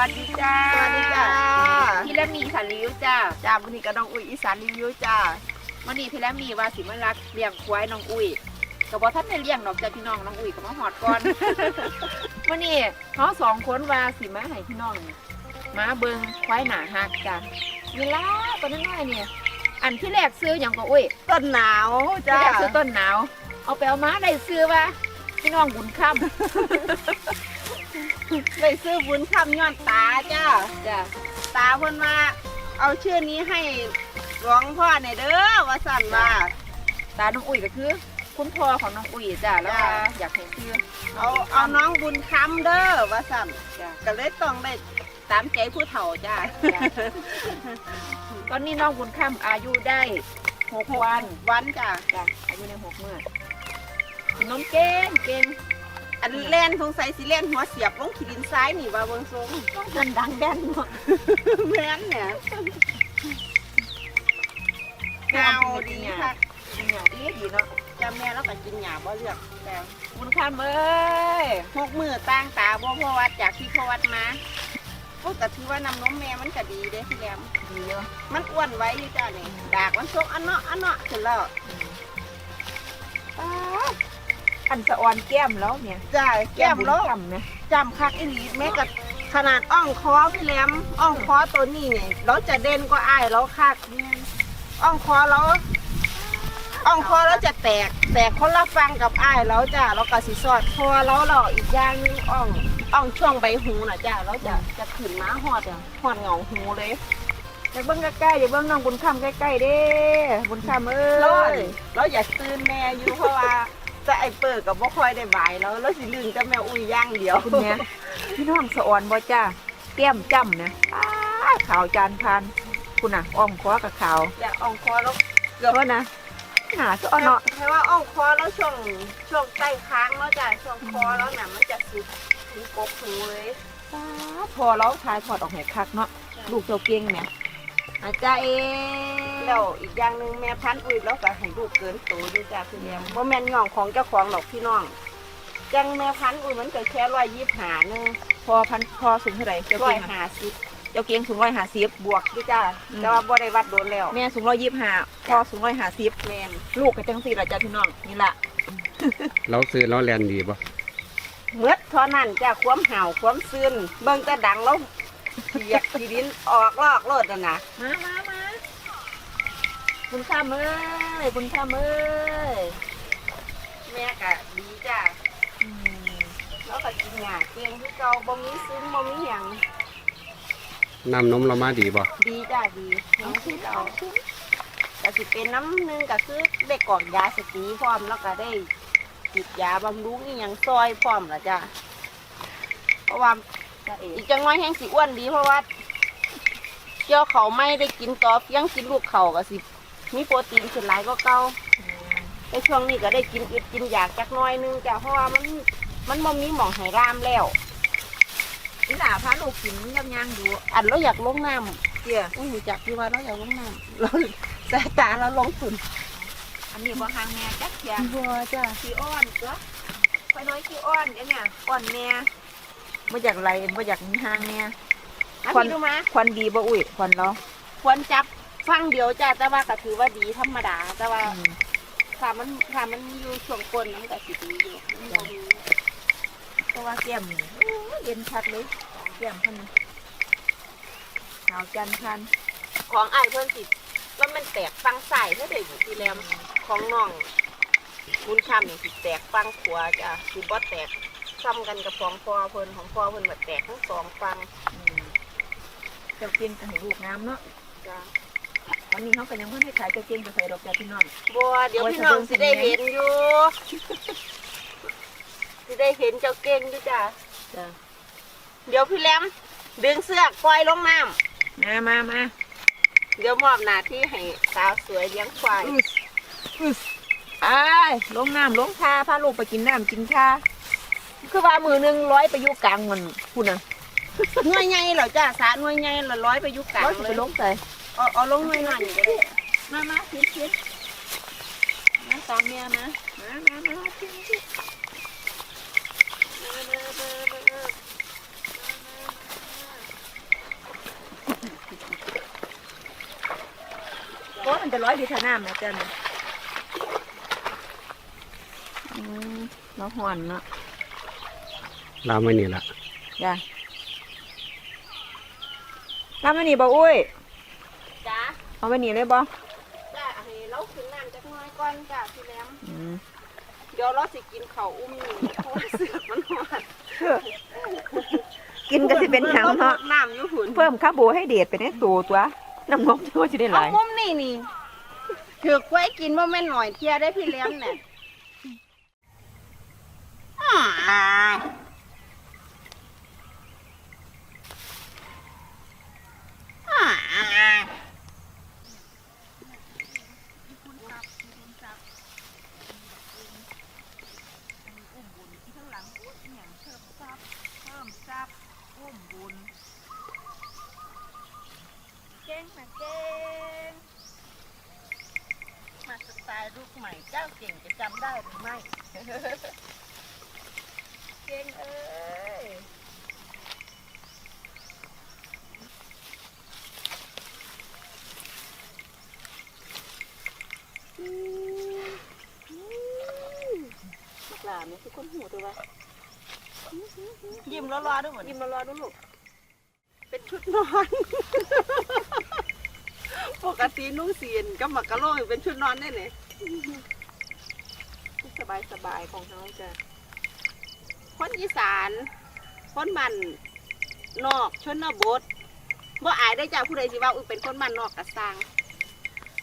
วัสดีจ้าสวัสดีจ้าพี่และมีค่ะริ้วจ้าจ้าวันนี้ก็น้องอุ้ยอีสานรีวิวจ้าวันนี้พี่และมีว่าสิมารักเลี้ยงควายน้องอุ้ยก็บอกท่านได้เลี้ยงดอกจ้าพี่น้องน้องอุ้ยก็มาหอดก่อนวันนี้เขาสองคนว่าสิมาให้พี่น้องมาเบิ่งควายหนาหักจ้าเวลาตอนน้อยๆเนี่ยอันที่แรกซื้ออย่างก็อุ้ยต้นหนาวที่จ้าแรกซื้อต้นหนาว เอาไปเอามาได้ซื้อว่าพี่น้องบุญค่ ไปซื้อบุญคำย้อนตาจ้าำจ้าตาเพิ่นว่าเอาชื่อนี้ให้หลวงพ่อในอยเด้อว่าสั่นว่าตาน้องอุ้ยก็คือ คุณพ่อของน้องอุ้ยจ้าแล้วว่าอยากให้ซื้อเอาเอาน้องบุญคำเด้อว่าสั่นจ้าก็เลยต้องได้ตามใจผู้เฒ่าจ้าตอนนี้น้องบุญค่ำอายุได้หกวันวันจ้าจ้ะอายุในหกเมื่อกินนมเก่งเก่ง อันเล่นสงสัยสิเล่นหัวเสียบลงขีดินซ้ายนี่ว่าเบิ่งทรงต้องเดินดังแดนหมดแม่นเนี่ยเงาดีค่ะกินอย่าดีดีเนาะจ้าแม่แล้วก็กินหญ้าบ่เลือกแต่บุญค่ำเอ้ยหกมือตั้งตาบ่พ่อวัดจากที่พ่อวัดมาโอ้แต่ถือว่าน้ำนมแม่มันก็ดีเด้พี่แหลมดีเยอะมันอ้วนไว้อยู่จ้านี่ดากมันทรงอันเนาะอันเนาะขึ้นแล้วป๊า อันสะออนแก้มแล้วเนี่ยจ้าแก้มบุญแล้วค่ำเนี่ยจำคักอีหลีแม่กับขนาดอ่องคอพี่แหลมอ่องคอตัวนี้เนี่ยเราจะเด่นกว่าอ้ายเราคักอ่องคอเราอ่องคอเราจะแตก แตกคนละฟังกับอ้ายเราจ้าเราก็สิสอดคอเราเราอีกอย่างหนึงอ่องอ่องช่วงใบหูน่ะจ้าเราจะจะขึ้นมาหอดหอดเหงาหูเลยอย่าเบิ่งใกล้ๆอย่าเบิ่งน้องบุญค่ำใกล้ๆเด้ บุญค่ำเอ้เรายเราอยากตื่นแม่อยู่เพราะว่า จะไอเปิดกับบ่ค่อยได้บ่ายแล้วแล้วสิลืมกับแม่อุ้ยอย่างเดียวคุณเนี่ยพี่น้องสะออนบ่จ้าแก้มจ้ำนะป๊าดขาวจานพานคุณน่ะอ้อมคอกับขาวอยากอ่องคอแล้วเกือบแล้วนะหนาสะออนเนาะแค่ว่าอ่องคอแล้วช่วงช่วงใต้ค้างแล้วจ้ะช่วงคอแล้วน่ะมันจะสุดถึงกบหูเลยป๊าดพอเราทายถอดออกให้คักเนาะลูกเจ้าเก่งเนี่ยอาจารย์เอ แล้วอีกอย่างหนึ่งแม่พันธุ์อุ้ยแล้วก็ให้ลูกเกินโตด้วยจ้ะคือแม่บ่แม่นย่องของเจ้าของหรอกพี่น้องจังแม่พันธุ์อุ้ยมันก็แค่ร้อยยี่สิบห้านึงพอพันพอสูงเท่าไหร่เจ้าร้อเก่ยงอะห้าสิบเจ้าเก่งสูงร้อยห้าสิบบวกด้วยจ้ะอืมแต่ว่าบ่ได้วัดโดนแล้วแม่สูงร้อยยี่สิบห้าพ่อสูงร้อยห้าสิบแม่นลูกกับจังสี่ละจ้าพี่น้องนี่ละเราซื้อเราแลนดีป่ะเมื่อเท่านั้นจ้ะความห่าวความซึนเบิ่งแต่ดังแล้วเปียกที่ดินออกลอกโลดน่ะนะมามา มาคุณข้ามเอ้ยคุณข้ามเอ้ยแม่ก็ดีจ้ะอืมแล้วก็กินหญ้าเกียงที่เก่าบ่มีซึมบ่มีหยังน้ำนมเรามาดีป่ะดีจ้ะดีแห้งที่เราก็สิเป็นน้ำหนึงก็คือได้กรอกยาสตีพร้อมแล้วก็ได้ติดยาบำรุงอีหยังซอยพร้อมล่ะจ้ะเพราะว่าจ้าเอ๋อีกจังน้อยแห้งสิอ้วนดีเพราะว่าเกี่ยวเขาไม่ได้กินตอเพียงกินลูกเขาก็สิ มีโปรตีนขึ้นหลายก็เก่าในช่วงนี้ก็ได้กินอึดกินอยากจักหน้อยนึงจ้ะเพราะว่ามันมันบ่มีหมองให้รามแล้วนี่หล่าพาลูกกินยำยางดูอันเราอยากลงน้ำเจียอุ้ยรู้จักที่ว่าเราอยากลงน้ำเราสายตาเราลงทุนอันนี้บ่ห่างแม่จักเทียบัวจ้ะขี้อ้อนตัวไปน้อยขี้อ้อนเดี๋ยวเนี่ยอ่อนแม่บ่อยากไหลบ่อยากมีห่างแม่อะควันพี่ดูมาควันดีบ่อุ้ยควันเราควรจับ ฟังเดียวจ้ะแต่ว่าก็ถือว่าดีธรรมดา แต่ว่าอืมถ้ามันถ้ามันอยู่ช่วงก้นมันก็สิดีอยู่มันบ่ดีเพราะว่าแก้มนี่โอ้ยเย็นชัดเลยแก้มพันนี่ขาวจันพันของไอ้ายเพิ่นสิแล้วมันแตกฟังใส่เท่าเดิมทีแล้วของน้องคุณคำนี่สิแตกฟังขวาจ้ะสิบ่แตกซ้ำกันกับของพ่อเพิ่นของพ่อเพิ่นบ่แตกทั้งสองฟังอืมเจ้าเก่งก็ให้ลูกน้ำเนาะ จ้ะ วันนี้เขาก็ยังเพิ่งให้ขายเจ้าเก่งจะใส่ดอกจ้าพี่น้องบัวเดี๋ยวพี่น้องสิได้เห็นอยู่สิได้เห็นเจ้าเก่งด้วยจ้ะจ้าเดี๋ยวพี่แหลมดึงเสื้อกปล่อยลงน้มามามาำเดี๋ยวมอบหน้าที่ให้สาวสวยเลี้ยงควายอึสอึสอ้ายลงน้ำลงท่าพาลูกไปกินน้ำกินท่าคือว่ามือหนึงร้อยไปอยู่กลางมันคุณน่ะหน่วยใหญ่เหรอจ้ะสาหน่วยใหญ่ละร้อยไปอยุกกลางร้อยสิเลไปยลงใส่ เอาเอาลงหน่อยหน่อยก็ได้มามาชิดคิมาตามเมียมามามามาชิดชิดก็มันจะร้อยดีทาน้ำนะเจ้าเนี่ยอืมห่นเนาะลาไม่นี่ละจ้ะลาไม่นี่บ่อุ้ย เอาไปนี่เลยบ่จ้าให้เราขึ้นน้ำจักหน้อยก่อนจ้าพี่แหลมอืมเดี๋ยวเราสิกินข้าวอุ้มนี่เพราะว่าเสือกมันหอดกินก็สิเป็นหยังเนาะน้ำอยู่หุ่นเพิ่มคาร์โบให้เดรตไปในตัวตัวน้ำนมตัวจะได้หเอาลาย มุมนี่นี่ถือกไว้กินว่าแม่นหน่อยเที่ยได้พี่แหลมเนี่ยอ่าอ่า เก่งนะเก่ง มาสไตล์ลูกใหม่เจ้าเก่งจะจำได้หรือไม่ เก่งเอ้ยลูกหลานนี่ทุกคนหูตัวว่ายิ้มรอๆด้วยหมดยิ้มรอๆดูลูก เป็นชุดนอน ปกตินุ่งเสียนกับหมักกะโหลกเป็นชุดนอนได้เนี่ยส บายสบายๆของเขาจ้ะคนอีสานคนบ้านนอกชนบทบ่อายได้จากผู้ใดสิว่าอุ้ยเป็นคนบ้านนอกกะสร้าง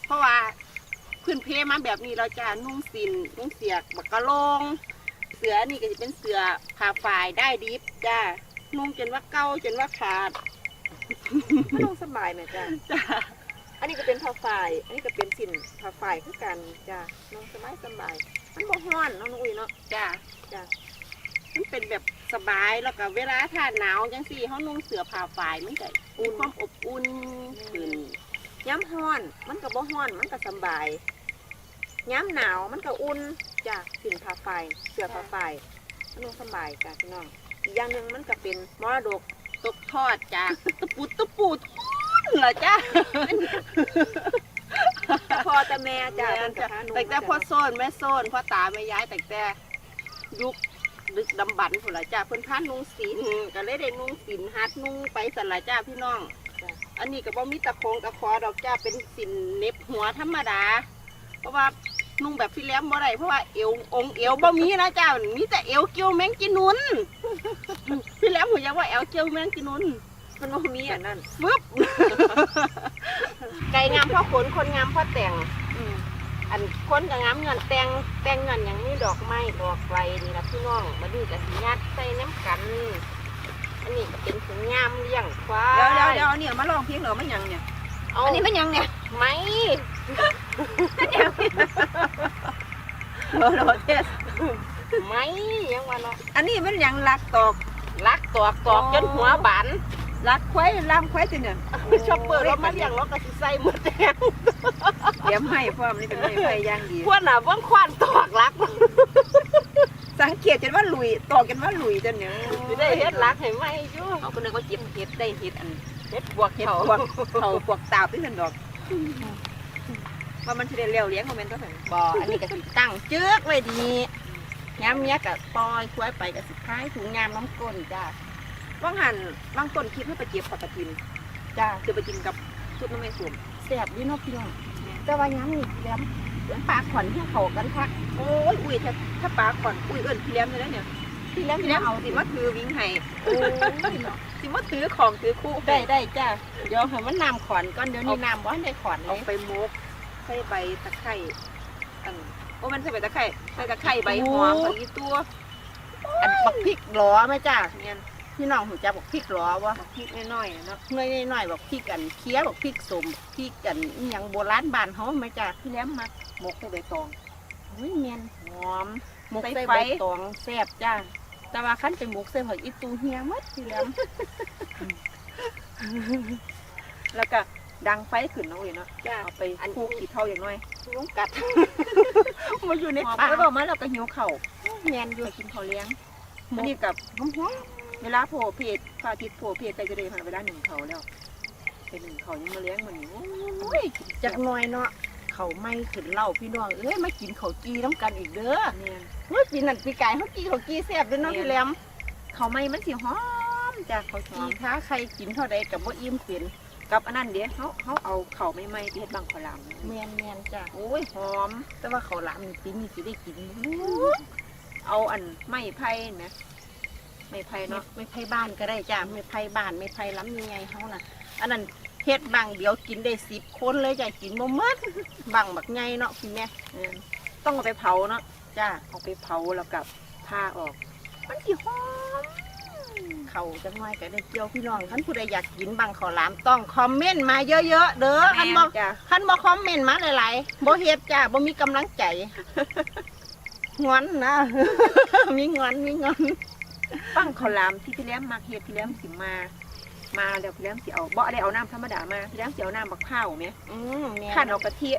เพราะว่าพื้นเพมาแบบนี้เราจะนุ่งสินนุ่งเสียกบักกะโลงเสือนี่ก็จะเป็นเสือผ่าฝ่ายได้ดิบจ้านุ่งจนว่าเก่าจนว่าขาดไม่ต้องสบายนะจ้ะจ้าอันนี้ก็เป็นผ้าฝ่าย อันนี้ก็เป็นสินผ้าฝ่ายคือกันจ้ะน้องสบายสบาย มันบ่ฮ้อนเน้องอุ้ยเนาะจ้าจ้ะมันเป็นแบบสบายแล้วก็เวลาถ้าหนาวจังสี่เขานุ่งเสือผ่าฝ่ายมันก็มีความอบอุ่นขึ้นย้ำฮ้อน มันก็บ่ฮ้อนมันก็สบายย้ำหนาวมันก็อุ่นจ้ะสินผ้าฝ่ายเสื้อผ้าฝ่ายมันน้องสบายจ้ะพี่น้องอีกอย่างหนึ่งมันก็เป็นมรดกตกทอดจ้าตะปูตะปูทุนเหรอจ้า แต่พ่อแต่แม่จ้ะมันก็พาหนูแต่แต่มาพ่อจ้ะโซนแม่โซนพ่อตาแม่ย้ายแต่แต่ยุคดึกดำบรรพ์พุ่นละจ้าเพิ่นพานุ่งศีลก็เลยได้นุ่งศีลฮัดนุ่งไปสันละจ้าพี่น้องจ้ะอันนี้ก็บ่มีตะโคงตะคอดอกจ้าเป็นสินเน็บหัวธรรมดา เพราะว่านุ่งแบบพี่แหลมบ่ได้เพราะว่าเอวองค์เอวบ่มีนะจ้ามีแต่เอวเกี่ยวแมงกินุนพี่แหลมหัวยังว่าเอวเกี่ยวแมงกินุน มันบ่มีอันนั้นปึ๊บไก่งามเพราะขนคนงามเพราะแต่ง อืมอันคนกับงามเงินแต่งแต่งเงินอย่างนี้ดอกไม้ดอกไฟนี่ละพี่น้องมาดูกับสีญาติใส่น้ำกัน อันนี้ก็เป็นถุงงามเลี้ยงควายเดี๋ยวเดี๋ยวเดี๋ยวเนี่ยมาลองเพียงเหรอไม่ยังเนี่ย เอาอันนี้มันยังเนี่ยไหมโลโลเทสไหมยังวันเนาะอันนี้มันยังรักตอกลักตอกตอกจนหัวบาน รักควายล่ามควายตัวเนี่ยชอบเปิดเรามาเลี้ยงเราก็สิใส่หมดแดงเดี๋ยวให้พ่อมนนี่เป็นไม้ไฟย่างดีพวกน่ะว่างควานตอกลัก สังเกตจนว่าหลุยตอกกันว่าหลุยจนเนี่ยสิได้เฮ็ดลักให้ไหมอยู่เอาคนนึงก็เจ็บเห็ดได้เห็ดอันเฮ็ดบวกเห็ดเขาพวกเขาพวกตาบที่สันดอกว่ามันจะได้เลี้ยวเลี้ยงโมเมนต์ตัวไหนบ่อันนี้ก็สิตั้งเจือกไว้ดียามเมียก็ปล่อยควายไปก็สิพายถุงงามน้ำก้นจ้า ว่างหันบางต้นคิดให้ไปเก็บผักกระถินจ้าจะไปกินกับชุดน้ำไม่สวมแซ่บดีเนาะพี่น้องแต่ว่ายังนี่แหลมแหลมปลาขวัญให้เขากันคักโอ้ยอุ้ยถ้าถ้าปลาก่อนอุ้ยเอิ้นพี่เลี้ยงเลยนะเนี่ยพี่แหลมพี่พี่แหลเลี้ยมงเอาเอาสิสิว่ามาถือวิ่งให้โอ้ยสิมาถือของถือคู่ได้ได้จ้าเดี๋ยวให้มันน้ำขอนก่อนเดี๋ยวนี้น้ำบ่ทันได้ขอนเลเอายไปมกใส่ใบตะไคร้อันโอ้มันใส่ใบตะไคร้ใส่ตะไคร้ใบหอมผักอีตัวอันบักพริกหลอไหมจ้าเนี่ย พี่น้องหูจักบักพริกหลอวะพริกน้อยๆเนาะหน่อยๆหน่อยบักพริกกันเคี้ยวบักพริกสมบักพริกกันอหยังโบราณบ้านเฮาไหมจ้าพี่แหลมมักมกใส่ใบตองอุ้ยเมียนหอมหมกใส่ใส่ไฟใบตองแซ่บจ้าแต่ว่าขั้นเป็นหมกใส่หอยอีตูเฮียหมัดทีแล้วแล้วก็ดังไฟขึ้นเนาะเว้ยเนาะจ้าเอาไปคู่ขี้เท่าอย่างน้อยยุงกัดมาอยู่ในหอมป่าแล้วบอกมาเราก็หิวเข่าวแมนอยู่ไปกินข้าวเลี้ยงหมอันกนี้กับหอม เวลาโผล่เพจพระอาทิตย์โผล่เพจใกล้จะได้ผ่านเวลาหนึ่งเขาแล้วไปหนึ่งเขายังมาเลี้ยงมันนี่โอ้ยจักหน่อยเนาะเขาไม่ขึ้นเหล่าพี่น้องเอ้ยมากินเขาวจีน้ำกันอีกเด้อเนี่ยเมื่อปีนั้นปีกายเขาจีเขาวจีแซ่บเด้อเนาะพี่แหลมเขาไม่มันสิหอมจ้ะเขาจีจีท้าใครกินเท่าใดกับว่าอิ่มเป็นกับอันนั้นเดี๋ยวเขาเขาเอาเขาไม่ไม่ไปเฮ็ดบังขาวหลามแมนแมนจ้ะโอ้ยหอม แต่ว่าเขาวหลามนี่ปีนี้สิได้กินเอาอันไม้ไผ่นะ ไม้ไผ่ไม่เนาะไม่ไผ่บ้านก็ได้จ้ะไม่ไผ่บ้านไม่ไผ่ล้ำยังไงเขาน่ะอันนั้นเฮ็ดบังเดียวกินได้สิบคนเลยจ้ะกินบ่หมดบังบักไงเนาะพี่แม่เออต้องเอาไปเผาเนาะจ้ะเอาไปเผาแล้วกับผ้าออก มันสิหอมเขาจังไงก็ได้เกี่ยวพี่น้องท่านผู้ใดอยากกินบังข้าวหลามต้องคอมเมนต์มาเยอะๆเด้อคันบ่แม่จ้ะคันบ่คอมเมนต์มาหลายๆบ่เฮ็ดจ้ะบ่มีกำลังใจงอนนะ มีงอนมีงอน บังขาวหลามที่พี่แหล้มมักเฮ็ดพี่แหล้มสิมา มาแล้วพี่แหล้มสิเอาบ่ได้เอาน้ำธรรมดามาพี่แหล้มสิเอาน้ำบักพร้าวแหมอืมเนี่ย ขั้นเอากะทิ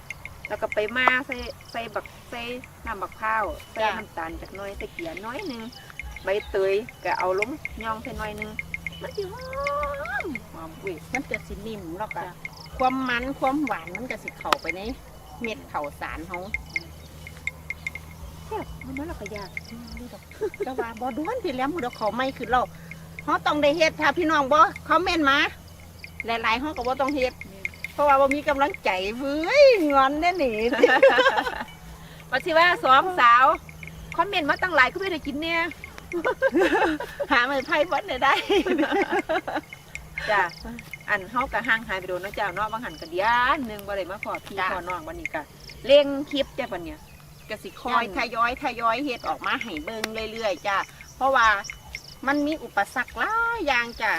แล้วก็ไปมาใส่ใส่บักใส่น้ำบักพร้าวใส่จ้ะ น้ำตาลจักหน้อยใส่เกลือน้อยหนึงใบเตยก็เอาลงย่องใส่หน่อยหนึงมันสิหอมหอมอุ้ยมันจะสินิ่มแล้วก็จ้ะความมันความหวานมันก็สิเข้าไปในเม็ดข้าวสารเฮา แซ่บมันมันและก็ยากนี่ดอกก็ว่าบ่ด้วนพี่แล้วมื้อเดียวเขาไม่ขึ้นแล้วเฮาต้องได้เฮ็ดถ้าพี่น้องบ่คอมเมนต์มาหลายๆเฮาก็บ่ต้องเฮ็ดเพราะว่าบ่มีกำลังใจเว้ยงอนแน่นี่ว่าสิว่าสองสาวคอมเมนต์มาตั้งหลายก็ไม่ได้กินเนี่ย หาไม้ไผ่บ่ได้ได้ จ้ะอันเฮาก็ห่างหายไปโดนเนาะเจ้าเนาะบางหันก็เดียานหนึงบ่ได้มาพอพี่จ้ะ พอน้องวันนี้ก็เร่งคลิปจ้ะบัดเนี่ย ก็สิคอยทยอยทยอยเฮ็ดออกมาให้เบิ่งเรื่อยๆจ้ะเพราะว่ามันมีอุปสรรคหลายอย่างจ้ะ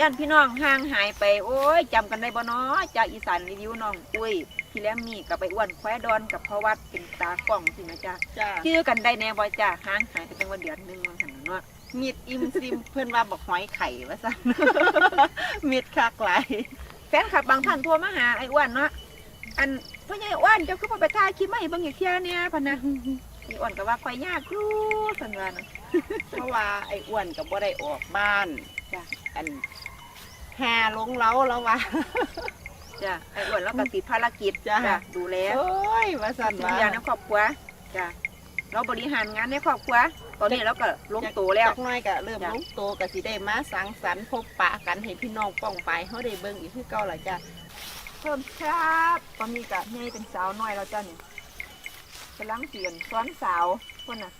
ย่านพี่น้องห่างหายไป โอ้ยจำกันได้บ่เนาะจากอีสานรีวิวน้องอุ้ยพี่แลมมี่กับไปอ้วนแควดอนกับพ่อวัดเป็นตากล้องสินะจ๊ะจ้ะชื่อกันได้แน่บ่จ้ะห่างหายไปเป็นวันเดือนหนึงบางหันเนาะมีดอิ่มซิมเพิ่นว่าบอกหอยไข่ว่าซั่นมีดคักหลายแฟนคลับบางท่านโทรมาหาไอ้อ้วนเนาะ อันพ่อใหญ่อ้วนเจ้าคือบ่ไปถ่ายคลิปมาให้เบิ่งอีกเที่ยเนี่ยพันนะไอ้อ้วนก็ว่าข่อยยากอยู่ซั่นว่านะเพราะว่าไอ้อ้วนก็บ่ได้ออกบ้านจ้ะอันหาลงเล้าแล้วว่าจ้ะไอ้อ้วนแล้วก็ติดภารกิจจ้ะ ดูแลโอ้ยว่าซั่นทุกว่าอย่างในครอบครัวจ้ะเราบริหารงานในครอบครัวตอนนี้เราก็ลงตัวแล้ว จักหน้อยก็เริ่มจ้ะลงโตก็สิได้มาสังสรรค์พบปะกันให้พี่น้องป้องไปเฮาได้เบิ่งอีกคือเก่าล่ะจ้ะ เพิ่มครับตอนนี้ก็ใหญ่เป็นสาวน้อยแล้วจ้ะนี่ยกำลังเปลี่ยนซ้อนสาวคนน่ะ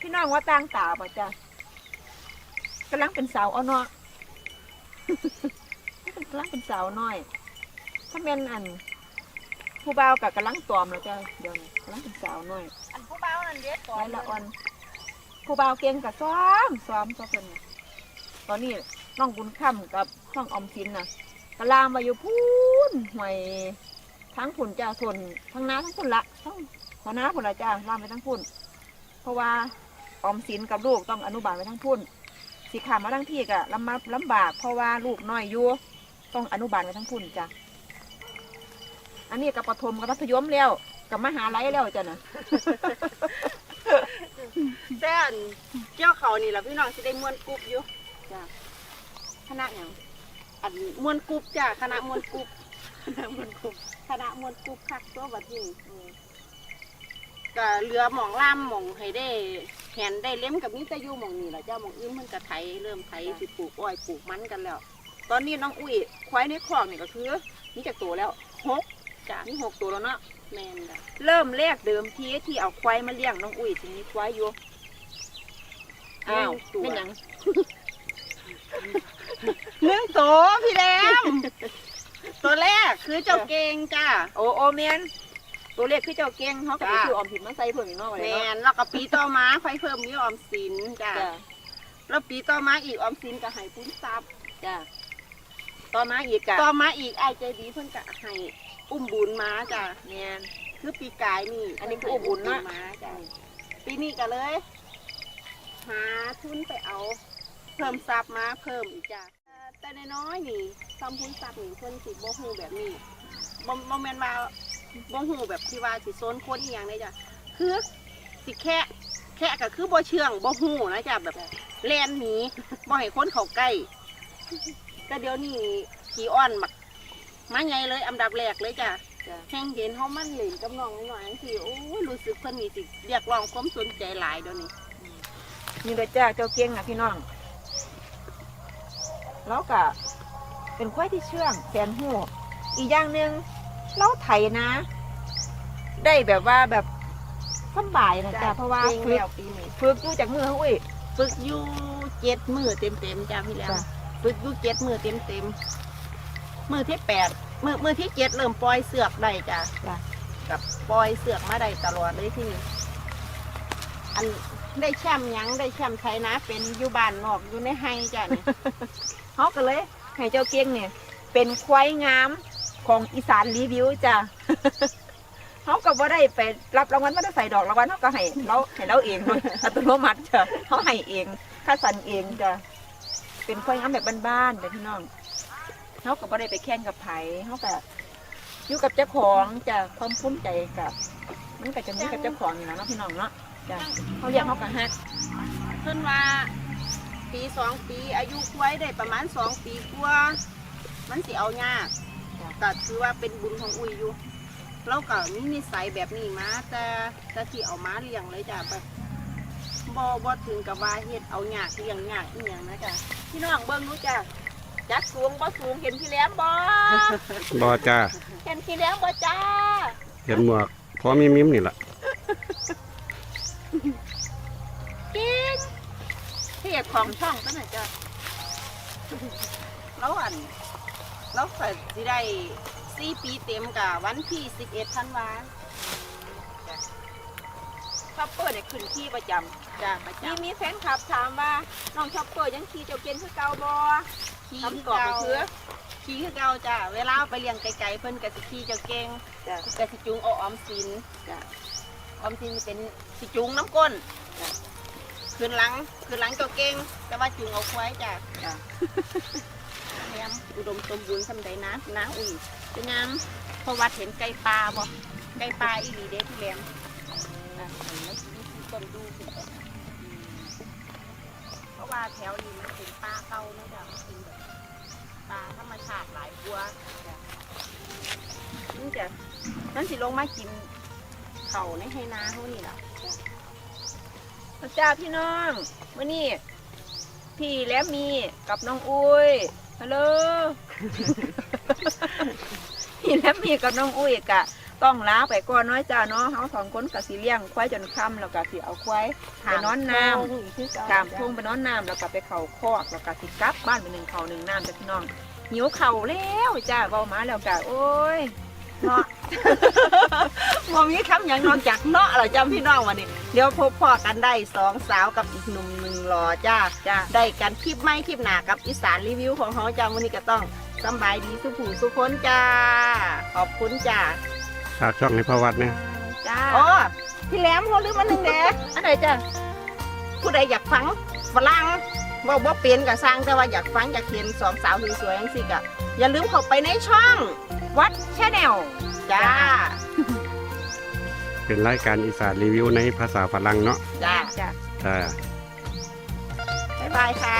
พี่น้องว่าต่างตาป่ะจ้ะกำลังเป็นสาวเอาเนาะกำลังเป็นสาวน้อย ถ้าเป็นอัน ผู้บ่ากับกำลังตอมแล้วจ้ะเดี๋ยวนี้กำลังเป็นสาวน้อย อันผู้บ่านั่นเด้ก่อไว้นละอ่อนผู้บ่าเก่งกับซ้อมซ้อมซ้อมเพิ่นน่ะตอนนี้น้องบุญค่ำกับ น้องออมสินน่ะกำลามมาอยู่พูนห่วยทั้งผุนจ้าส่วนทั้งน้าทั้งผุนละทั้งหัวหน้าผุนละจ้าลามไปทั้งพุ่นเพราะว่าออมสินกับลูกต้องอนุบาลไปทั้งพุ่นสิขามาทั้งที่ก็ลำบากลำบากเพราะว่าลูกน้อยอยู่ต้องอนุบาลไปทั้งพุ่นจ้ะอันนี้กับประถมกับมัธยมแล้วกับมหาลัยแล้วจ้ะนะแต่อันเกี่ยวเขานี่ล่ะพี่น้องสิได้มวนกรุ๊ปอยู่คณะอย่าง อันม่วนกรุ๊ปจ้ะคณะม่วนกรุ๊ปคณะม่วนกรุ๊ปคณะม่วนกรุ๊ปคักตัวบัดนี้อืมก็เรือหมองล่ามหมองให้ได้แหนได้เล่มกับมีแต่อยู่หมองนี่ล่ะจ้าหมองอื่นมันก็ไถเริ่มไถสิปลูกอ้อยปลูกมันกันแล้ว ตอนนี้น้องอุ้ยควายในคอกนี่ก็คือมีจากตัวแล้วหกจ้ะมีหกตัวแล้วเนาะแม่นจ้ะเริ่มแรกเดิมทีที่เอาควายมาเลี้ยงน้องอุ้ยถึงมีควายอยู่อ้าวตัวเป็นหยัง หนึ่งตัวพี่แดมตัวแรกคือเจ้าเกงจ้าโอโอเมนตัวเลขคือเจ้าเก่งเขาก็ไปจ้ะซื้อออมสินมาใส่เพิ่มอีกเนาะไว้แมเนาะนแล้วก็ปีต่อมาค่อยเพิ่มมีออมสินจ้าจ้ะแล้วปีต่อมาอีกออมสินก็ให้ปุ้นซับจ้ะต่อมาอีกกะต่อมาอีกไอ้ายใจดีเพิ่นก็ให้อุ้มบุญมาจ้าแมน คือปีกายนี่อันนี้คืออุ้มบุญนะมาจ้าปีนี้ก็เลย หาทุนไปเอา เพิ่มซับมาเพิ่มอีกจ้าแต่น้อยๆนี่ซ้ำพุ้นซับนี่เพิ่นสิบ่ฮู้แบบนี้บ่บ่แม่นว่าบ่ฮู้แบบที่ว่าสิโซนคนอีหยังได้จ้ะคือสิแค่แค่ก็คือบ่เชื่องบ่ฮู้นะจ้ะแบบแล่นหนีบ่ให้คนเข้าใกล้แต่เดี๋ยวนี้ขี่อ้อนบักมาใหญ่เลยอันดับแรกเลยจ้ะจ้ะแห่งเห็นเฮามันเล่นกับน้องหน่อยๆสิโอ้ยรู้สึกเพิ่นนี่สิเรียกร้องความสนใจหลายเดี๋ยวนี้นี่เลยจ้าเจ้าเก่งอะพี่น้อง แล้วก็เป็นควายที่เชื่องแสนหูอีกอย่างหนึ่งเราไถนะ ได้แบบว่าแบบสำบายนะจ้าเพราะว่าเก่งฝึกแล้วปีนี้ฝึกอยู่จากมือเขาอุ้ยฝึกอยู่เจ็ดมือเต็มเต็มๆจ้าพี่แล้วจ้ะฝึกอยู่เจ็ดมือเต็มเต็มๆมือที่แปดมือมือที่เจ็ดเริ่มปล่อยเสือกได้จ้ะจ้ะกับปล่อยเสือกมาได้ตลอดเลยที่นี่อันได้แชมป์หยังได้แชมป์ไทยนะ เป็นอยู่บ้านนอกอยู่ในไฮจ้ะนี่ เขาก็เลยให้เจ้าเก่งเนี่ยเป็นควายงามของอีสานรีวิวจ้ะเขาก็บ่ได้ไปรับรางวัลไม่ได้ใส่ดอกรางวัลเขาก็ให้เราให้เราเองโดยอัตโนมัติจ้ะเขาให้เองค่าสันเองจ้ะเป็นควายงามแบบบ้านๆเด้อพี่น้องเขาก็บ่ได้ไปแข่งกับไผเขาก็อยู่กับเจ้าของจ้ะความภูมิใจกับมันก็จะมีกับเจ้าของอยู่นะเนาะพี่น้องเนาะจ้ะเขาเรียกเขาก็ฮักเพิ่นว่า ปีสองปี อายุควายได้ประมาณสองปีกว่ามันสิเอายากก็คือว่าเป็นบุญของอุ้ยอยู่เราก็มีนิสัยแบบนี้มาแต่แต่ที่เอามาเลี้ยงเลยจ้ะไปบ่บ่ถึงกับว่าเฮ็ดเอายากเลี้ยงยากอีหยังนะจ้ะพี่น้องเบิ่งรู้จ้ะจักสูงบ่สูงเห็นพี่แหลมบ่บอจ้าเห็นพี่แหลมบ่จ้าเห็นหมวกพอมีมิมนี่ละกินเทียบของช่องก็น่ะจ้ะแล้วอันเราก็สิได้สี่ปีเต็มกับวันที่สิบเอ็ดธันวาชอปเปอร์เนี่ยขึ้นขี่ประจำจ้ะประมีจำมีแฟนคลับถามว่าน้องชอปเปอร์ยังขี่เจ้าเกณฑ์คือเก่าบ่ขี่คำตอบก็คือขี่คือเก่าจ้ะเวลาไปเลี้ยงไก่ๆเพิ่นก็สิขี่เจ้าเก่งจ้ะก็สิจุงเอาออมสินจ้ะออมสินเป็นสิจุงน้ำก้นจ้ะ คืนหลังคืนหลังเจ้าเก่งแต่ว่าจุงเอาควายจ้ะจ้ะแถมอุดมสมบูรณ์สำใดนะนะอุ้ยเป็นงามเพราะวัดเห็นไก่ปลาบ่ไก่ปลาอีหลีเด้ที่แหลมอะเห็นไหมมีต้นดูขึ้นไปเพราะว่าแถวนี้มันเป็นป่าเก่าเนอะจ้ะมันเป็นแบบป่าธรรมชาติหลายกว่าจ้ะนี่จ้ะนั่นสิลงมากินเขาในให้นาเขานี่ล่ะ พระเจ้าพี่น้องมื้อนี้พี่แลมมีกับน้องอุ้ยฮัลโหล พี่แลมมีกับน้องอุ้ยกะ ต้องล้าไปก่อนน้อยจ้าเนาะเฮาสองคนก็สิเลี้ยงควายจนค่ำแล้วก็สิเอาควายไปนอนน้ำตามทุ่งไปนอนน้ำแล้วก็ไปเข่าคอกแล้วก็สิกลับบ้านไปหนึ่งเข่าหนึ่งน้ำจ้ะพี่น้องหิวเข่าแล้วจ้าเบามาแล้วกะโอ้ย เนาะมมีคำอย่างนอกจากเนาะเราจำพี่น้องวันนี้ เดี๋ยวพบพ่อกันได้สองสาวกับอีกหนุ่มหนึ่งรอจ้าจ้าได้กันคลิปไม่คลิปหนากับอีสานรีวิวของเขาจ้าวันนี้ก็ต้องสำบายดีสุขูสุขคนจ้า ขอบคุณจ้าฝากช่องให้พ่อวัดเนี่ย จ้า อ๋อพี่แหลมเขาลืมมาหนึ่งเด้อันไหนจ้าผู้ใดอยากฟังฝรั่งว่าว่าเป็นกับสร้างแต่ว่าอยากฟังอยากเห็นสองสาวสวยๆอย่างสิกะอย่าลืมเข้าไปในช่อง วัดชาแนลจ้า เป็นรายการอีสานรีวิวในภาษาฝรั่งเนาะจ้าจ้าจ้า บ๊ายบายค่ะ